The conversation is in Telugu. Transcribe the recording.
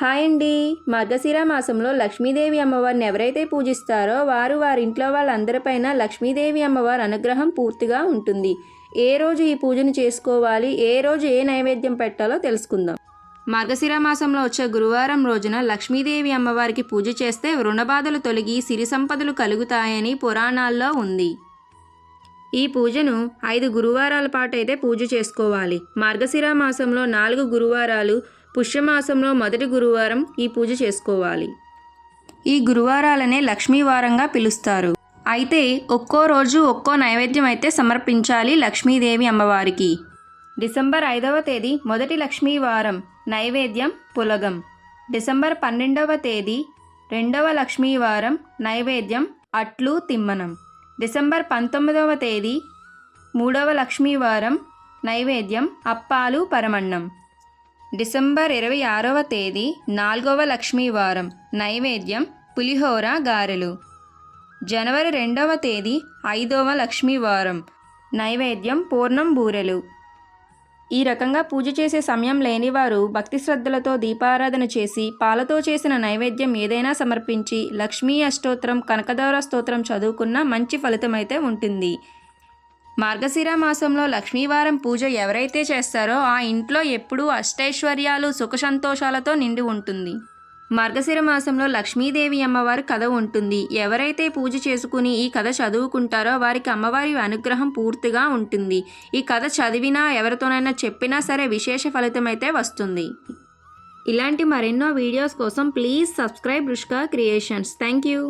హాయ్ అండి మార్గశిర మాసంలో లక్ష్మీదేవి అమ్మవారిని ఎవరైతే పూజిస్తారో వారు వారి ఇంట్లో వాళ్ళందరిపైన లక్ష్మీదేవి అమ్మవారి అనుగ్రహం పూర్తిగా ఉంటుంది. ఏ రోజు ఈ పూజను చేసుకోవాలి? ఏ రోజు ఏ నైవేద్యం పెట్టాలో తెలుసుకుందాం. మార్గశిర మాసంలో వచ్చే గురువారం రోజున లక్ష్మీదేవి అమ్మవారికి పూజ చేస్తే రుణబాధలు తొలగి సిరి సంపదలు కలుగుతాయని పురాణాల్లో ఉంది. ఈ పూజను ఐదు గురువారాల పాటు అయితే పూజ చేసుకోవాలి. మార్గశిర మాసంలో నాలుగు గురువారాలు పుష్యమాసంలో మొదటి గురువారం ఈ పూజ చేసుకోవాలి. ఈ గురువారాలనే లక్ష్మీవారంగా పిలుస్తారు. అయితే ఒక్కో రోజు ఒక్కో నైవేద్యం అయితే సమర్పించాలి లక్ష్మీదేవి అమ్మవారికి. డిసెంబర్ ఐదవ తేదీ మొదటి లక్ష్మీవారం నైవేద్యం పులగం. డిసెంబర్ పన్నెండవ తేదీ రెండవ లక్ష్మీవారం నైవేద్యం అట్లు తిమ్మనం. డిసెంబర్ పంతొమ్మిదవ తేదీ మూడవ లక్ష్మీవారం నైవేద్యం అప్పాలు పరమన్నం. డిసెంబర్ ఇరవై ఆరవ తేదీ నాలుగవ లక్ష్మీవారం నైవేద్యం పులిహోర గారెలు. జనవరి రెండవ తేదీ ఐదవ లక్ష్మీవారం నైవేద్యం పూర్ణం బూరెలు. ఈ రకంగా పూజ చేసే సమయం లేనివారు భక్తి శ్రద్ధలతో దీపారాధన చేసి పాలతో చేసిన నైవేద్యం ఏదైనా సమర్పించి లక్ష్మీ అష్టోత్తరం కనకదార స్తోత్రం చదువుకున్న మంచి ఫలితం అయితే ఉంటుంది. మార్గశిర మాసంలో లక్ష్మీవారం పూజ ఎవరైతే చేస్తారో ఆ ఇంట్లో ఎప్పుడూ అష్టైశ్వర్యాలు సుఖ సంతోషాలతో నిండి ఉంటుంది. మార్గశిర మాసంలో లక్ష్మీదేవి అమ్మవారి కథ ఉంటుంది. ఎవరైతే పూజ చేసుకుని ఈ కథ చదువుకుంటారో వారికి అమ్మవారి అనుగ్రహం పూర్తిగా ఉంటుంది. ఈ కథ చదివినా ఎవరితోనైనా చెప్పినా సరే విశేష ఫలితం అయితే వస్తుంది. ఇలాంటి మరెన్నో వీడియోస్ కోసం please subscribe Rushka creations. Thank you